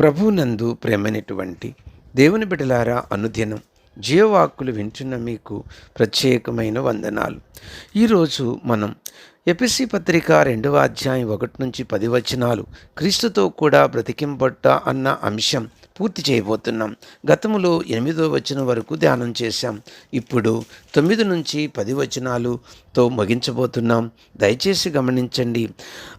ప్రభునందు ప్రేమైనటువంటి దేవుని బిడలారా అనుదినం జీవవాక్కులు వింటున్న మీకు ప్రత్యేకమైన వందనాలు. ఈరోజు మనం ఎపిసి పత్రిక రెండవ అధ్యాయం ఒకటి నుంచి పది వచనాలు క్రీస్తుతో కూడా బ్రతికింపట్ట అన్న అంశం పూర్తి చేయబోతున్నాం. గతంలో ఎనిమిదో వచనం వరకు ధ్యానం చేశాం. ఇప్పుడు తొమ్మిది నుంచి పది వచనాలుతో ముగించబోతున్నాం. దయచేసి గమనించండి.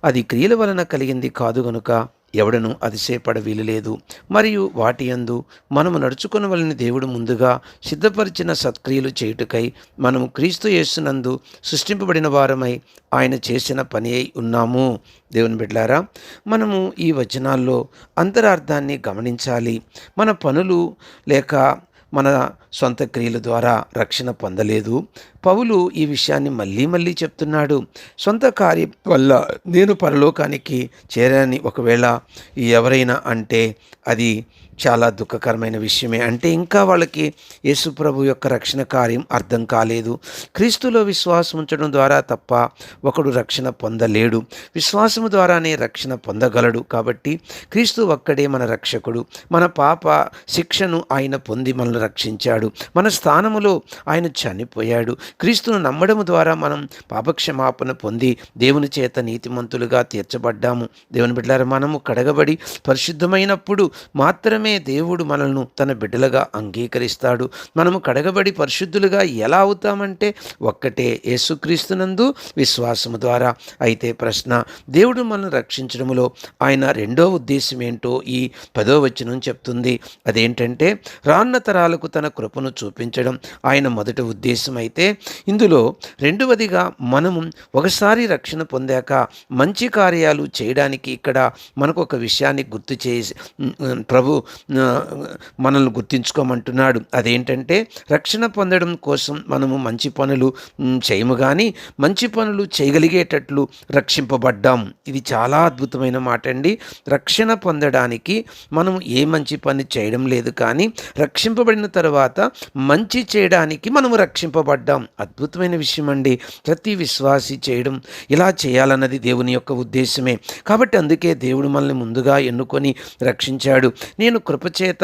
అది క్రియల వలన కలిగింది కాదు గనుక ఎవడను అతిశయపడ వీలులేదు మరియు వాటి యందు మనము నడుచుకునవలని దేవుడు ముందుగా సిద్ధపరిచిన సత్క్రియలు చేయుటకై మనము క్రీస్తు యేసునందు సృష్టింపబడిన వారమై ఆయన చేసిన పని అయి ఉన్నాము. దేవుని బిడ్డారా మనము ఈ వచనాల్లో అంతరార్థాన్ని గమనించాలి. మన పనులు లేక మన సొంత క్రియల ద్వారా రక్షణ పొందలేదు. పౌలు ఈ విషయాన్ని మళ్ళీ మళ్ళీ చెప్తున్నాడు. సొంత కార్యం వల్ల నేను పరలోకానికి చేరాని ఒకవేళ ఎవరైనా అంటే అది చాలా దుఃఖకరమైన విషయమే. అంటే ఇంకా వాళ్ళకి యేసుప్రభు యొక్క రక్షణ కార్యం అర్థం కాలేదు. క్రీస్తులో విశ్వాసం ఉంచడం ద్వారా తప్ప ఒకడు రక్షణ పొందలేడు. విశ్వాసము ద్వారానే రక్షణ పొందగలడు. కాబట్టి క్రీస్తు ఒక్కడే మన రక్షకుడు. మన పాప శిక్షను ఆయన పొంది మనల్ని రక్షించాడు. మన స్థానములో ఆయన చనిపోయాడు. క్రీస్తును నమ్మడము ద్వారా మనం పాపక్షమాపణ పొంది దేవుని చేత నీతిమంతులుగా తీర్చబడ్డాము. దేవుని బిడ్డారు మనము కడగబడి పరిశుద్ధమైనప్పుడు మాత్రమే దేవుడు మనల్ని తన బిడ్డలుగా అంగీకరిస్తాడు. మనము కడగబడి పరిశుద్ధులుగా ఎలా అవుతామంటే ఒక్కటే యేసుక్రీస్తునందు విశ్వాసము ద్వారా. అయితే ప్రశ్న దేవుడు మనల్ని రక్షించడంలో ఆయన రెండో ఉద్దేశం ఏంటో ఈ పదో వచనం చెప్తుంది. అదేంటంటే రాన్న తరాలకు తన కృపను చూపించడం ఆయన మొదటి ఉద్దేశం అయితే ఇందులో రెండవదిగా మనము ఒకసారి రక్షణ పొందాక మంచి కార్యాలు చేయడానికి ఇక్కడ మనకు ఒక విషయాన్ని గుర్తు చేసి ప్రభు మనల్ని గుర్తించుకోమంటున్నాడు. అదేంటంటే రక్షణ పొందడం కోసం మనము మంచి పనులు చేయము కానీ మంచి పనులు చేయగలిగేటట్లు రక్షింపబడ్డాం. ఇది చాలా అద్భుతమైన మాట అండి రక్షణ పొందడానికి మనం ఏ మంచి పని చేయడం లేదు కానీ రక్షింపబడిన తర్వాత మంచి చేయడానికి మనము రక్షింపబడ్డాం. అద్భుతమైన విషయం అండి ప్రతి విశ్వాసి చేయడం ఇలా చేయాలన్నది దేవుని యొక్క ఉద్దేశమే. కాబట్టి అందుకే దేవుడు మనల్ని ముందుగా ఎన్నుకొని రక్షించాడు. నేను కృపచేత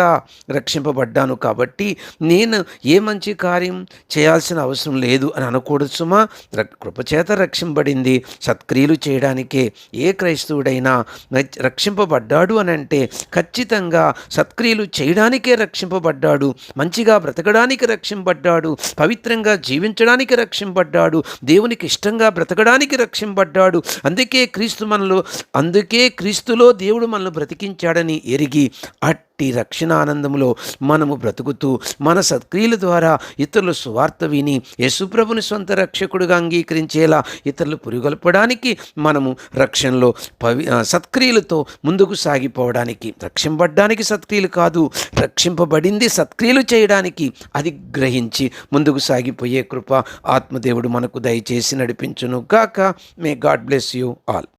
రక్షింపబడ్డాను కాబట్టి నేను ఏ మంచి కార్యం చేయాల్సిన అవసరం లేదు అని అనకూడదు సుమా. కృపచేత రక్షింపబడింది. సత్క్రియలు చేయడానికే ఏ క్రైస్తవుడైనా రక్షింపబడ్డాడు అని అంటే ఖచ్చితంగా సత్క్రియలు చేయడానికే రక్షింపబడ్డాడు. మంచిగా బ్రతకడానికి రక్షింపబడ్డాడు పవిత్రంగా జీవించడానికి రక్షింపబడ్డాడు దేవునికి ఇష్టంగా బ్రతకడానికి రక్షింపబడ్డాడు అందుకే క్రీస్తు మనలో అందుకే క్రీస్తులో దేవుడు మనల్ని బ్రతికించాడని ఎరిగి అట్ అట్టి రక్షణ ఆనందంలో మనము బ్రతుకుతూ మన సత్క్రియల ద్వారా ఇతరుల సువార్త విని యేసుప్రభుని సొంత రక్షకుడుగా అంగీకరించేలా ఇతరులు పురుగొల్పడానికి మనము రక్షణలో పవి సత్క్రియలతో ముందుకు సాగిపోవడానికి రక్షింపబడ్డానికి సత్క్రియలు కాదు రక్షింపబడింది సత్క్రియలు చేయడానికి అది గ్రహించి ముందుకు సాగిపోయే కృప ఆత్మదేవుడు మనకు దయచేసి నడిపించును గాక may God bless you all